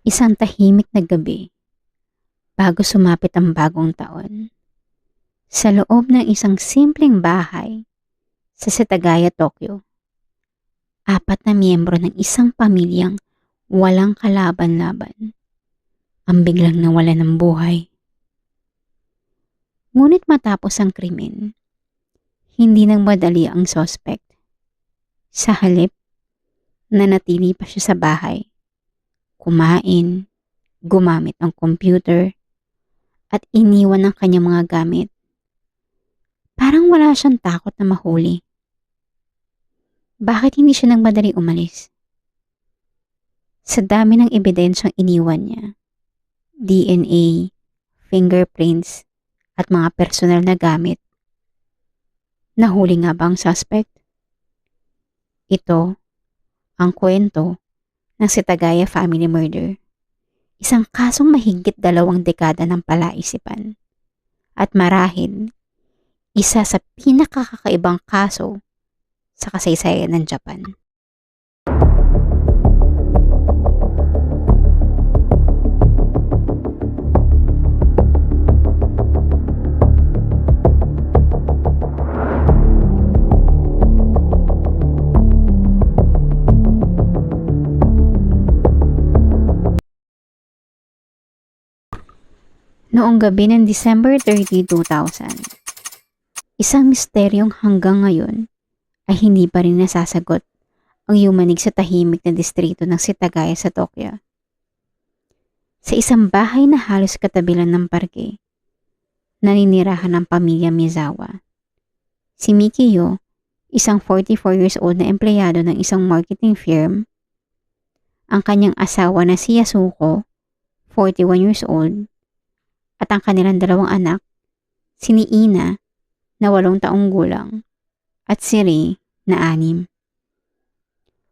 Isang tahimik na gabi bago sumapit ang bagong taon. Sa loob ng isang simpleng bahay sa Setagaya, Tokyo, apat na miyembro ng isang pamilyang walang kalaban-laban ang biglang nawala ng buhay. Ngunit matapos ang krimen, hindi nang madali ang suspect. Sa halip, nanatili pa siya sa bahay kumain, gumamit ng computer, at iniwan ang kanyang mga gamit. Parang wala siyang takot na mahuli. Bakit hindi siya nagmadali umalis? Sa dami ng ebidensyang iniwan niya, DNA, fingerprints, at mga personal na gamit, nahuli nga ba ang suspect? Ito ang kwento ng Sitagaya Family Murder. Isang kasong mahigit dalawang dekada ng palaisipan. At marahil, isa sa pinakakakaibang kaso sa kasaysayan ng Japan. Noong gabi ng December 30, 2000, isang misteryong hanggang ngayon ay hindi pa rin nasasagot ang yumanig sa tahimik na distrito ng Sitagaya sa Tokyo. Sa isang bahay na halos katabilan ng parke, naninirahan ng pamilya Mizawa. Si Mikiyo, isang 44 years old na empleyado ng isang marketing firm, ang kanyang asawa na si Yasuko, 41 years old, at ang kanilang dalawang anak, si Ina na walong taong gulang at si Ray na anim.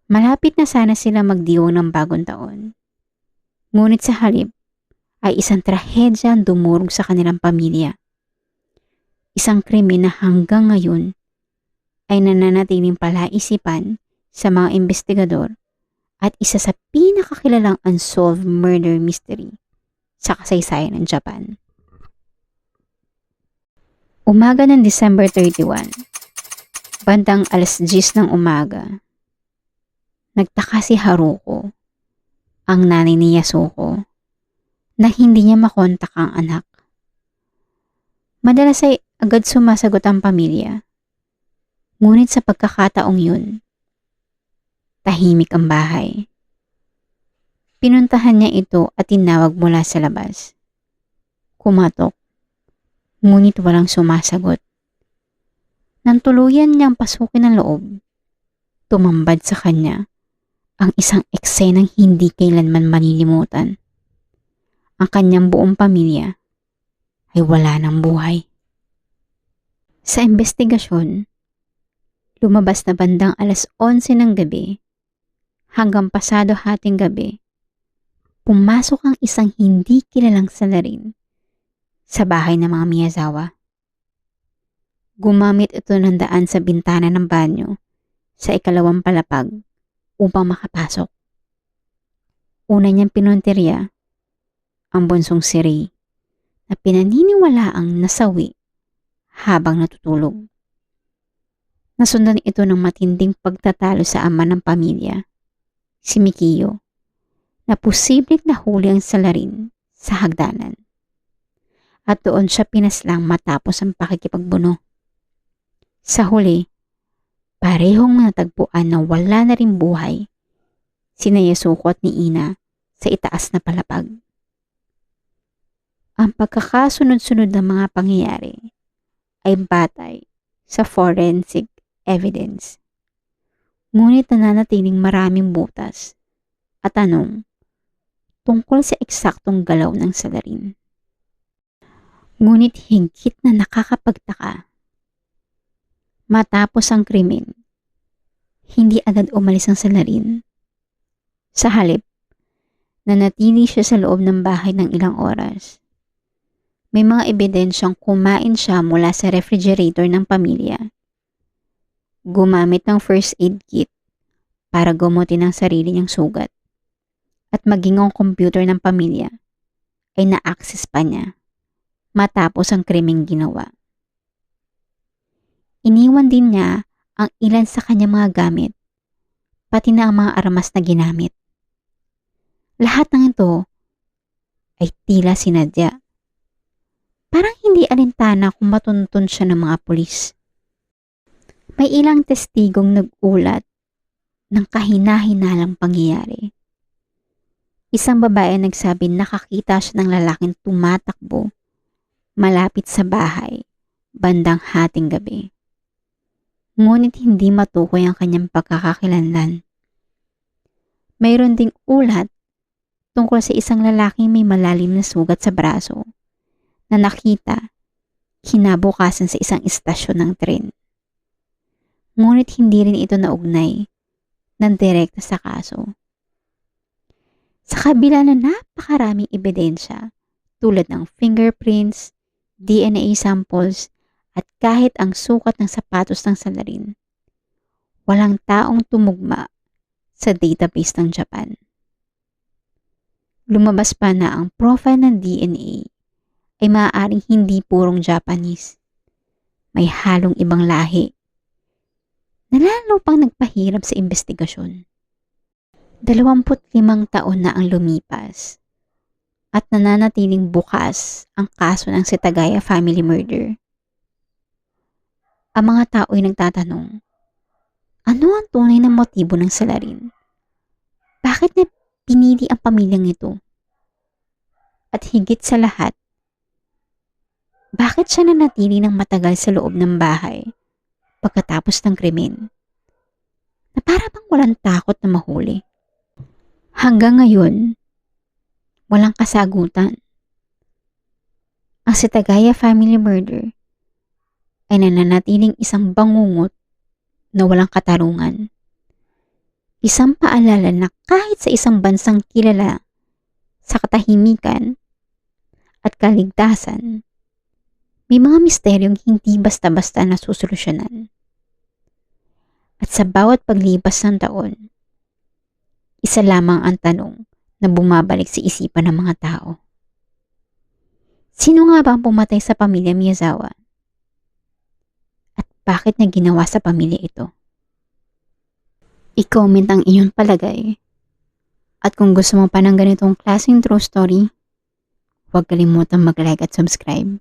Malapit na sana sila magdiwang ng bagong taon. Ngunit sa halip ay isang trahedya ang dumurog sa kanilang pamilya. Isang krimen na hanggang ngayon ay nananatiling palaisipan sa mga investigador at isa sa pinakakilalang unsolved murder mystery sa kasaysayan ng Japan. Umaga ng December 31, bandang alas 10 ng umaga, nagtaka si Haruko, ang nanay ni Yasuko, na hindi niya makontak ang anak. Madalas ay agad sumasagot ang pamilya. Ngunit sa pagkakataong yun, tahimik ang bahay. Pinuntahan niya ito at tinawag mula sa labas. Kumatok, ngunit walang sumasagot. Nang tuluyan niyang pasukin ang loob, tumambad sa kanya ang isang eksenang hindi kailanman malilimutan. Ang kanyang buong pamilya ay wala ng buhay. Sa investigasyon, lumabas na bandang alas 11 ng gabi hanggang pasado hating gabi pumasok ang isang hindi kilalang salarin sa bahay ng mga Miyazawa. Gumamit ito ng daan sa bintana ng banyo sa ikalawang palapag upang makapasok. Una niyang pinunteriya ang bunsong si Ray na pinaniniwala ang nasawi habang natutulog. Nasundan ito ng matinding pagtatalo sa ama ng pamilya, si Mikiyo na posibleng nahuli ang salarin sa hagdanan. At doon siya pinaslang matapos ang pakikipagbuno. Sa huli, parehong natagpuan na wala na rin buhay sina Yasuko at ni Ina sa itaas na palapag. Ang pagkakasunod-sunod ng mga pangyayari ay batay sa forensic evidence. Ngunit nananatiling maraming butas at tanong tungkol sa eksaktong galaw ng salarin. Ngunit higit na nakakapagtaka. Matapos ang krimen, hindi agad umalis ang salarin. Sa halip, nanatili siya sa loob ng bahay ng ilang oras. May mga ebidensyang kumain siya mula sa refrigerator ng pamilya. Gumamit ng first aid kit para gumutin ang sarili niyang sugat at maging ang computer ng pamilya ay na-access pa niya matapos ang krimeng ginawa. Iniwan din niya ang ilan sa kanyang mga gamit, pati na ang mga armas na ginamit. Lahat ng ito ay tila sinadya. Parang hindi alintana kung matuntun siya ng mga pulis. May ilang testigong nag-ulat ng kahina-hinalang pangyayari. Isang babae nagsabi nakakita siya ng lalaking tumatakbo malapit sa bahay bandang hating gabi. Ngunit hindi matukoy ang kanyang pagkakakilanlan. Mayroon ding ulat tungkol sa isang lalaking may malalim na sugat sa braso na nakita kinabukasan sa isang istasyon ng tren. Ngunit hindi rin ito naugnay ng direkta sa kaso. Sa kabila na napakaraming ebidensya tulad ng fingerprints, DNA samples, at kahit ang sukat ng sapatos ng salarin, walang taong tumugma sa database ng Japan lumabas pa na ang profile ng DNA ay maaaring hindi purong Japanese. May halong ibang lahi na lalo pang nagpahirap sa investigasyon. 25 taon na ang lumipas at nananatiling bukas ang kaso ng Setagaya family murder. Ang mga tao ay nagtatanong, ano ang tunay na motibo ng salarin? Bakit na pinili ang pamilyang ito. At higit sa lahat, bakit siya nanatili ng matagal sa loob ng bahay pagkatapos ng krimen? Na para bang walang takot na mahuli. Hanggang ngayon, walang kasagutan. Ang Setagaya family murder ay nananatiling isang bangungot na walang katarungan. Isang paalala na kahit sa isang bansang kilala sa katahimikan at kaligtasan, may mga misteryong hindi basta-basta nasusolusyonan. At sa bawat paglipas ng taon, isa lamang ang tanong na bumabalik sa isipan ng mga tao. Sino nga ba ang pumatay sa pamilya Miyazawa? At bakit na ginawa sa pamilya ito? i-comment ang iyong palagay. At kung gusto mo pa ng ganitong klaseng true story, huwag kalimutang mag-like at subscribe.